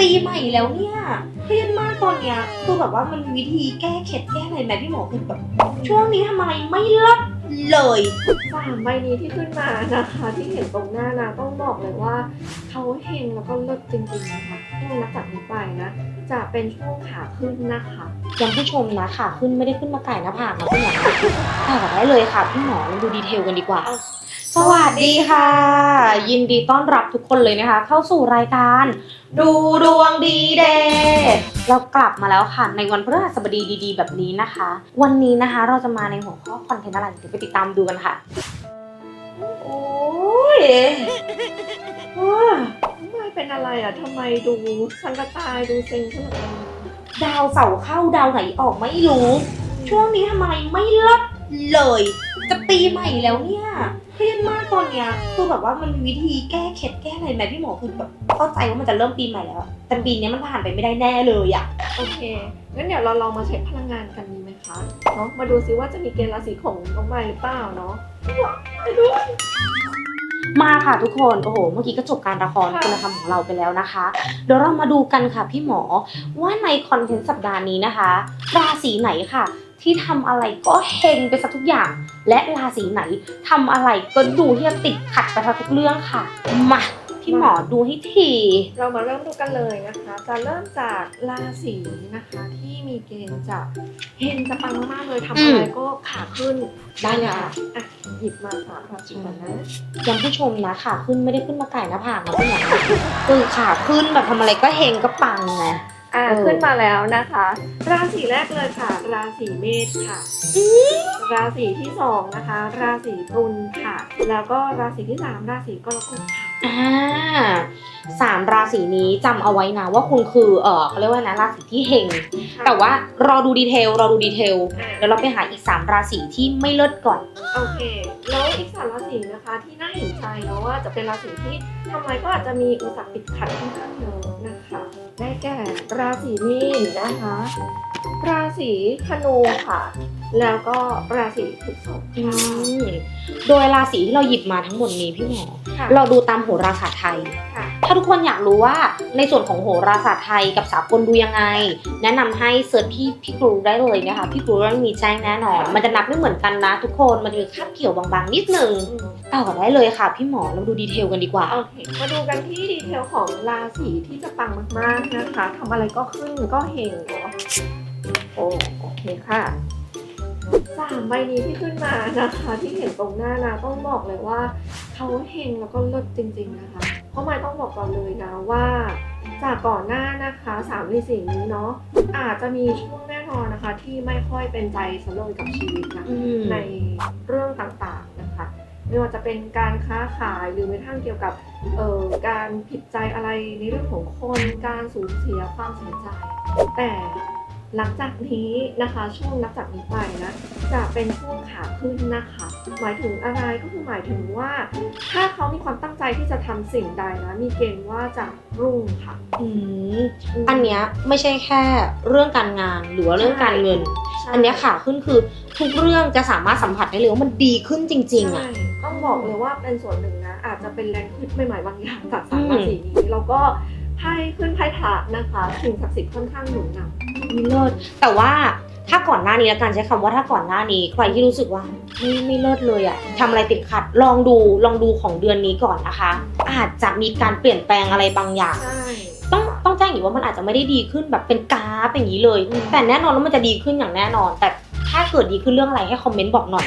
ปีใหม่แล้วเนี่ยเครียดมากตอนเนี้ยคือแบบว่ามันมีวิธีแก้เข็ดแก้อะไรไหมพี่หมอคือแบบช่วงนี้ทำอะไรไม่เลิศเลยสามใบนี้ที่ขึ้นมานะคะ ที่เห็นตรงหน้านะต้องบอกเลยว่าเขาเฮงแล้วก็เลิศจริงๆนะคะช่วงนับจากนี้ไปนะ จะเป็นช่วงขาขึ้นนะคะยังผู้ชมนะค่ะขึ้นไม่ได้ขึ้นมาไก่หน้าผากนะพี่หมอต่อได้เลยค่ะพี่หมอเราดูดีเทลกันดีกว่า สวัสดีค่ะ ยินดีต้อนรับทุกคนเลยนะคะ เข้าสู่รายการ ดูดวงดีเดย์เรากลับมาแล้วค่ะ ในวันพฤหัสบดีดี ๆ แบบนี้นะคะ วันนี้นะคะเราจะมาในหัวข้อคอนเทนต์อะไรเดี๋ยวไปติดตามดูกันค่ะ โอ้ยว้าไม่เป็นอะไรอะทำไมดูสังกะตายดูเซ็งขนาดนั้นดาวเสาร์เข้าดาวไหนออกไม่รู้ ช่วงนี้ทำอะไรไม่เลิศเลย จะปีใหม่แล้วเนี่ย เครียดมากตอนเนี้ยคือแบบว่ามันมีวิธีแก้เข็ดแก้อะไรไหมพี่หมอคือแบบเข้าใจว่ามันจะเริ่มปีใหม่แล้วแต่ปีเนี้ยมันผ่านไปไม่ได้แน่เลยอะโอเค งั้นเดี๋ยวเราลองมาเช็คพลังงานกันดีไหมคะเนาะมาดูซิว่าจะมีเกณฑ์ราศีของน้องใหม่หรือเปล่าเนาะไปดูมาค่ะทุกคนโอ้โหเมื่อกี้ก็จบการละครค่ะ คุณธรรมของเราไปแล้วนะคะ เดี๋ยวเรามาดูกันค่ะพี่หมอว่าในคอนเทนต์สัปดาห์นี้นะคะ ราศีไหนค่ะ ที่ทำอะไรก็เฮงไปซะทุกอย่าง และราศีไหนทำอะไรก็ดูที่จะติดขัดไปซะทุกเรื่องค่ะ มาพี่หมอดูให้ที เรามาเริ่มดูกันเลยนะคะ จะเริ่มจากราศีนะคะ ที่มีเกณฑ์จะเฮงจะปังมากๆเลยทำอะไรก็ขาขึ้นได้เลยค่ะอะหยิบมาสามราศีก่อนนะยังผู้ชมนะขาขึ้นไม่ได้ขึ้นมาไก่หน้าผากนะพี่หมอคือขาขึ้นแบบทำอะไรก็เฮงก็ปังไง อะเออ ขึ้นมาแล้วนะคะ ราศีแรกเลยค่ะ ราศีเมษค่ะ ราศีที่สองนะคะ ราศีตุลค่ะ แล้วก็ราศีที่สามราศีกรกฎค่ะ อ่าสามราศีนี้จำเอาไว้นะว่าคุณคือ เออเขาเรียกว่านะราศีที่เฮงแต่ว่ารอดูดีเทลรอดูดีเทลอะเดี๋ยวเราไปหาอีกสามราศีที่ไม่เลิศก่อน โอเค แล้วอีกสามราศีนะคะที่น่าเห็นใจเนาะว่าจะเป็นราศีที่ทำอะไรก็อาจจะมีอุปสรรคติดขัดค่อนข้างเยอะนะคะ ได้แก่ราศีมีนนะคะ ราศีธนูค่ะ แล้วก็ราศีพฤษภอืมโดยราศีที่เราหยิบมาทั้งหมดนี้พี่หมอ ค่ะเราดูตามโหราศาสตร์ไทย ค่ะ ถ้าทุกคนอยากรู้ว่าในส่วนของโหราศาสตร์ไทยกับสากลดูยังไง แนะนำให้เสิร์ชพี่พี่กรูได้เลยนะคะพี่กรูต้องมีแจ้งแน่นอน มันจะนับไม่เหมือนกันนะทุกคนมันจะมีคาบเกี่ยวบางๆนิดนึงต่อได้เลยค่ะ พี่หมอเราดูดีเทลกันดีกว่าโอเคมาดูกันที่ดีเทลของราศีที่จะปังมากๆนะคะทำอะไรก็ขึ้นก็เฮงเนาะโอโอเคค่ะสามใบนี้ที่ขึ้นมานะคะ ที่เห็นตรงหน้านะต้องบอกเลยว่าเขาเฮงแล้วก็เลิศจริง ๆนะคะ ราะไม่ต้องบอกก่อนเลยนะว่า จากก่อนหน้านะคะสามในสิ่งนี้เนาะอาจจะมีช่วงแน่นอนนะคะ ที่ไม่ค่อยเป็นใจสลยกับชีวิตนะอืมในเรื่องต่างๆนะคะไม่ว่าจะเป็นการค้าขายหรือแม้กระทั่งเกี่ยวกับเอ่อการผิดใจอะไรในเรื่องของคนการสูญเสียความเสียใจ แต่ หลังจากนี้นะคะช่วงนับจากนี้ไปนะจะเป็นช่วงขาขึ้นนะคะ หมายถึงอะไรก็คือหมายถึงว่า ถ้าเขามีความตั้งใจที่จะทำสิ่งใดนะมีเกณฑ์ว่าจะรุ่งค่ะอืมอันเนี้ยไม่ใช่แค่เรื่องการงานหรือว่าเรื่องการเงินใช่อันเนี้ยค่ะขึ้นคือทุกเรื่องจะสามารถสัมผัสได้เลยว่ามันดีขึ้นจริงๆอะใช่ต้องบอกเลยว่าเป็นส่วนหนึ่งนะอาจจะเป็นแรงขึ้นใหม่ๆบางอย่างจากสามอืมราศีนี้แล้วก็ไพ่ขึ้นไพ่ถานะคะสิ่งศักดิ์สิทธิ์ค่อนข้างหนุนนำ ไม่เลิศแต่ว่าถ้าก่อนหน้านี้แล้วกันใช้คำว่าถ้าก่อนหน้านี้ใครที่รู้สึกว่าไม่ไม่เลิศเลยอะทำอะไรติดขัดลองดูลองดูของเดือนนี้ก่อนนะคะ อาจจะมีการเปลี่ยนแปลงอะไรบางอย่าง ใช่ ต้องต้องแจ้งอยู่ว่ามันอาจจะไม่ได้ดีขึ้นแบบเป็นกราฟอย่างนี้เลย อืม แต่แน่นอนแล้วมันจะดีขึ้นอย่างแน่นอน แต่ถ้าเกิดดีขึ้นเรื่องอะไรให้คอมเมนต์บอกหน่อย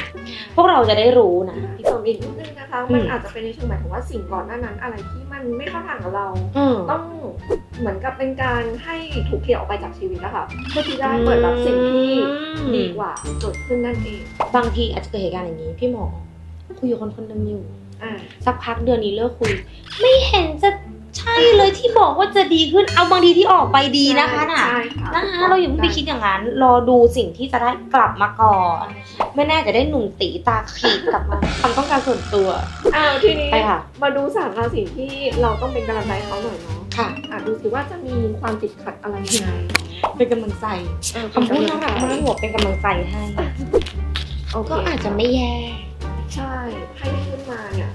พวกเราจะได้รู้นะเสริมอีกนิดนึงนะคะอืมมันอาจจะเป็นในเชิงหมายถึงว่าสิ่งก่อนหน้านั้น อะไรที่มันไม่เข้าทางกับเรา อืม ต้องเหมือนกับเป็นการให้ถูกเคลียร์ออกไปจากชีวิตนะคะเพื่อที่ได้เปิดรับสิ่งที่ดีกว่าเกิดขึ้นนั่นเองบางทีอาจจะเกิดเหตุการณ์อย่างนี้ พี่หมอคุยกับคนคนหนึงอยู่ อ่าสักพักเดือนนี้เลิกคุย ไม่เห็นจะใช่เลยที่บอกว่าจะดีขึ้นเอาบางทีที่ออกไปดีนะคะน่ะใช่ค่ะนะคะเราอย่าเพิ่งไปคิดอย่างนั้น รอดูสิ่งที่จะได้กลับมาก่อน ไม่แน่จะได้หนุ่มตีตาขีดกลับมาความต้องการส่วนตัว อ้าวทีนี้ไปค่ะ มาดูสามราศีที่เราต้องเป็นกำลังใจให้เขาหน่อยเนาะค่ะ อะดูสิว่าจะมีความติดขัดอะไรยังไงเป็นกำลังใจเออคำพูดน่ารักมากหัวเป็นกำลังใจให้โอเคก็อาจจะไม่แย่ ใช่ไพ่ที่ขึ้นมาเนี่ย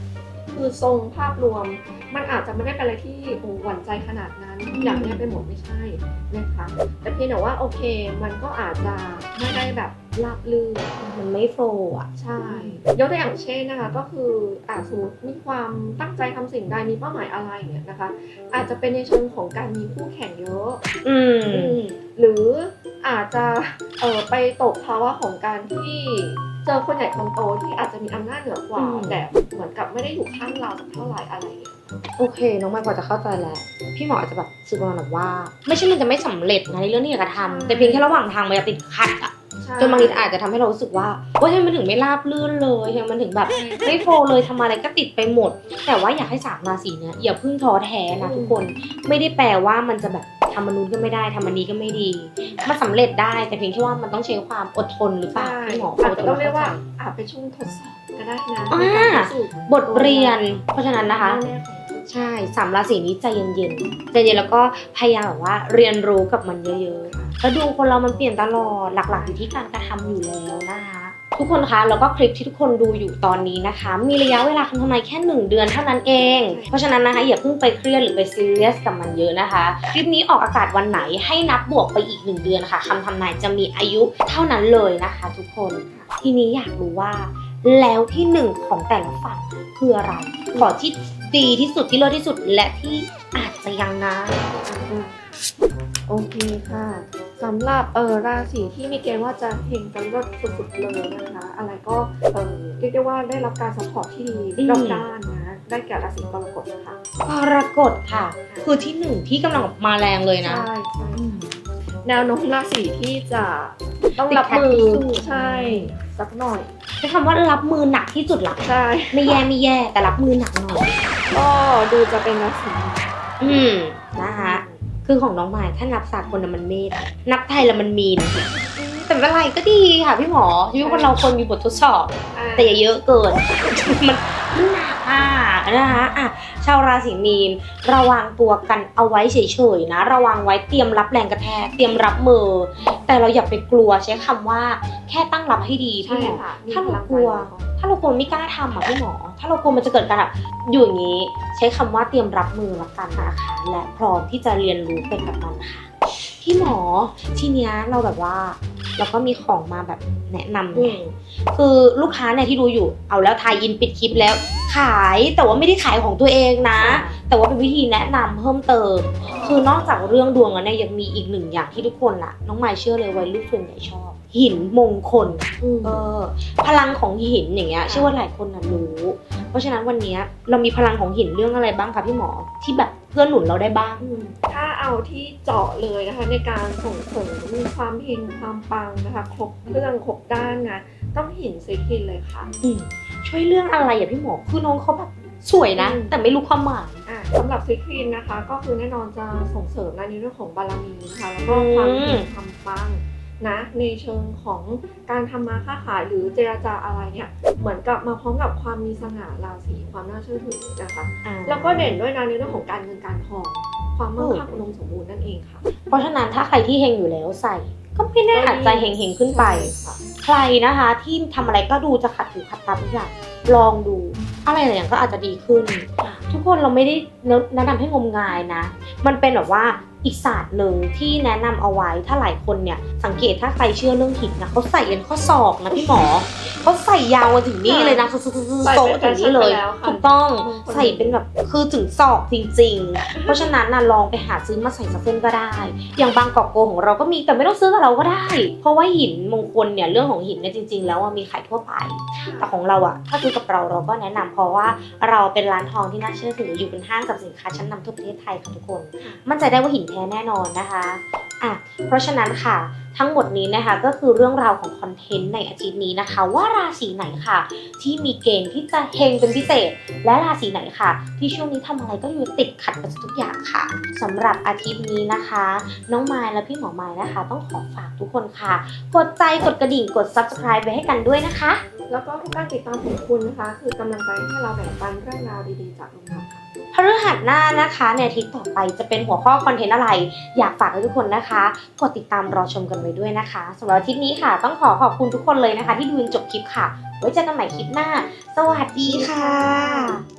คือทรงภาพรวม มันอาจจะไม่ได้เป็นอะไรที่โอ้หวั่นใจขนาดนั้นทุกอย่างเนี่ยไปหมดไม่ใช่นะคะแต่เพียงแต่ว่าโอเค มันก็อาจจะไม่ได้แบบราบลื่นมันไม่โฟล์อะใช่ยกตัวอย่างเช่นนะคะก็คืออาจสมมติมีความตั้งใจทำสิ่งใดมีเป้าหมายอะไรเนี่ยนะคะ อาจจะเป็นในเชิงของการมีคู่แข่งเยอะ อืมอืมหรืออาจจะเออไปตกภาวะของการที่เจอคนใหญ่คนโตที่อาจจะมีอำนาจเหนือกว่า อืม แต่เหมือนกับไม่ได้อยู่ข้างเราสักเท่าไหร่อะไรอย่างเงี้ยโอเค น้องไมค์พอจะเข้าใจแล้ว พี่หมออาจจะแบบสื่อประมาณแบบว่า ไม่ใช่มันจะไม่สำเร็จนะในเรื่องที่อยากจะทำแต่เพียงแค่ระหว่างทางมันจะติดขัดอะใช่จนบางทีอาจจะทำให้เรารู้สึกว่าโอ้ยทำไมมันถึงไม่ราบลื่นเลยทำไมมันถึงแบบไม่โฟล์เลยทำอะไรก็ติดไปหมด แต่ว่าอยากให้สามราศีเนี้ยอย่าเพิ่งท้อแท้นะทุกคน ไม่ได้แปลว่ามันจะแบบทำมันนู้นก็ไม่ได้ทำมันนี้ก็ไม่ดี มันสำเร็จได้แต่เพียงแค่ว่ามันต้องใช้ความอดทนหรือเปล่าใช่พี่หมออาจจะต้องเรียกว่าข้ใจอาจเป็นช่วงทดสอบก็ได้นะอ่าในการพิสูจน์บทเรียน เพราะฉะนั้นนะคะแน่ของตัวใช่สามราศีนี้ใจเย็นๆใจเย็นแล้วก็พยายามแบบว่าเรียนรู้กับมันเยอะๆแล้วดูคนเรามันเปลี่ยนตลอดหลักๆอยู่ที่การกระทำอยู่แล้วนะคะ ทุกคนคะแล้วก็คลิปที่ทุกคนดูอยู่ตอนนี้นะคะ มีระยะเวลาคำทำนายแค่ 1 เดือนเท่านั้นเอง เพราะฉะนั้นนะคะอย่าเพิ่งไปเครียดหรือไปซีเรียสกับมันเยอะนะคะ คลิปนี้ออกอากาศวันไหนให้นับบวกไปอีก 1 เดือนค่ะคำทำนายจะมีอายุเท่านั้นเลยนะคะ ทุกคนทีนี้อยากรู้ว่า แล้วที่หนึ่งของแต่ละฝั่งคืออะไรขอที่ ดีที่สุดที่เลิศที่สุดและที่อาจจะยังนะโอเคค่ะสำหรับเออราศีที่มีเกณฑ์ว่าจะเฮงกันเลิศสุดๆเลยนะคะ อะไรก็เออเรียกได้ว่าได้รับการสปอร์ตที่ดีอืมรอบด้านนะได้แก่ราศีกรกฎค่ะกรกฎค่ะ คือที่หนึ่งที่กำลังมาแรงเลยนะ ใช่ใช่แนวโน้มราศีที่จะต้องติดรับขัดมือที่สุด ใช่สักหน่อยใช้คำว่ารับมือหนักที่สุดละใช่ ไม่แย่ไม่แย่แต่รับมือหนักหน่อย ก็ดูจะเป็นราศีอืมนะคะ คือของน้องหมายถ้านับสากลน่ะมันเมธนับไทยแล้วมันมีนแต่ไม่เป็นไรก็ดีค่ะพี่หมอชีวิตคนเราคนมีบททดสอบอ่าแต่อย่าเยอะเกิน มันมันหนักอะนะคะอะชาวราศีมีน ระวังตัวกันเอาไว้เฉยๆนะ ระวังไว้เตรียมรับแรงกระแทกเตรียมรับมือ แต่เราอย่าไปกลัวใช้คำว่า แค่ตั้งรับให้ดีใช่พี่หมอค่ะมีถ้าพเราลังกลัวใจ ถ้าเรากลัวไม่กล้าทำอะพี่หมอ ถ้าเรากลัวมันจะเกิดการแบบอยู่อย่างนี้ ใช้คำว่าเตรียมรับมือละกันนะคะและพร้อมที่จะเรียนรู้ไปกับมันค่ะพี่หมอทีเนี้ยเราแบบว่า เราก็มีของมาแบบแนะนำอืไงมคือลูกค้าเนี่ยที่ดูอยู่ เอาแล้วทายอินปิดคลิปแล้ว ขายแต่ว่าไม่ได้ขายของตัวเองนะ แต่ว่าเป็นวิธีแนะนำเพิ่มเติม คือนอกจากเรื่องดวงแล้วเนี่ยยังมีอีกหนึ่งอย่างที่ทุกคนน่ะ น้องไมายเชื่อเลยวัยรุ่นส่วนใหญ่ชอบ หินมงคลอืมเออพลังของหินอย่างเงี้ยเชื่อว่าหลายคนน่ะรู้ เพราะฉะนั้นวันเนี้ยเรามีพลังของหินเรื่องอะไรบ้างคะพี่หมอที่แบบเพื่อนหนุนเราได้บ้างอืมถ้า เอาที่เจาะเลยนะคะในการส่งเสริมความเฮงความปังนะคะครบเครื่องครบด้านนะต้องหินซีคินเลยค่ะ อืมช่วยเรื่องอะไรอะพี่หมอคือน้องเขาแบบสวยนะ อืม แต่ไม่รู้ความหมาย อะสำหรับซีคินนะคะ ก็คือแน่นอนจะส่งเสริมในเรื่องของบารมีนะคะแล้วก็ความเฮงความปังนะในเชิงของการทำมาค้าขายหรือเจรจาอะไรเนี่ยเหมือนกับมาพร้อมกับความมีสง่าราศีความน่าเชื่อถือนะคะอ่าแล้วก็เด่นด้วยนะในเรื่องของการเงินการทอง ความมั่งคั่งอุดมสมบูรณ์นั่นเองค่ะ เพราะฉะนั้นถ้าใครที่เฮงอยู่แล้วใส่ ก็ไม่แน่อาจจะเฮงเฮงๆขึ้นไปใช่ค่ะใครนะคะ ที่ทำอะไรก็ดูจะขัดหูขัดตาทุกอย่างลองดู อะไรหลายอย่างก็อาจจะดีขึ้น ทุกคนเราไม่ได้แนะนำให้งมงายนะ มันเป็นแบบว่า อีกศาสตร์หนึ่งที่แนะนำเอาไว้ถ้าหลายคนเนี่ย สังเกตถ้าใครเชื่อเรื่องหินนะเขาใส่ยันข้อศอกนะพี่หมอเขาใส่ยาวมาถึงนี่เลยนะโซถึงนี่เลยถูกต้องใส่เป็นแบบคือถึงศอกจริง ๆ เพราะฉะนั้นน่ะลองไปหาซื้อมาใส่สักเส้นก็ได้ อย่างบางกอกโกของเราก็มีแต่ไม่ต้องซื้อกับเราก็ได้ เพราะว่าหินมงคลเนี่ยเรื่องของหินเนี่ยจริง ๆ แล้วอะมีขายทั่วไป แต่ของเราอะถ้าซื้อกับเราเราก็แนะนำเพราะว่าเราเป็นร้านทองที่น่าเชื่อถืออยู่เป็นห้างสรรพสินค้าชั้นนำทั่วประเทศไทยค่ะทุกคน มั่นใจได้ว่าหินแท้แน่นอนนะคะอะเพราะฉะนั้นค่ะทั้งหมดนี้นะคะก็คือเรื่องราวของคอนเทนต์ในอาทิตย์นี้นะคะ ว่าราศีไหนค่ะ ที่มีเกณฑ์ที่จะเฮงเป็นพิเศษ และราศีไหนค่ะ ที่ช่วงนี้ทำอะไรก็อยู่ติดขัดไปทุกอย่างค่ะสำหรับอาทิตย์นี้นะคะ น้องไมล์และพี่หมอไมล์นะคะ ต้องขอฝากทุกคนค่ะ กดใจกดกระดิ่งกด subscribe ไปให้กันด้วยนะคะ แล้วก็ทุกการติดตามของคุณนะคะ คือกำลังใจให้เราแบ่งปันเรื่องราวดีๆจากลุงนับค่ะ หน้านะคะในอาทิตย์ต่อไปจะเป็นหัวข้อคอนเทนต์อะไร อยากฝากให้ทุกคนนะคะกดติดตามรอชมกันไว้ด้วยนะคะสำหรับอาทิตย์นี้ค่ะ ต้องขอขอบคุณทุกคนเลยนะคะ ที่ดูจนจบคลิปค่ะ ไว้เจอกันใหม่คลิปหน้า สวัสดีค่ะ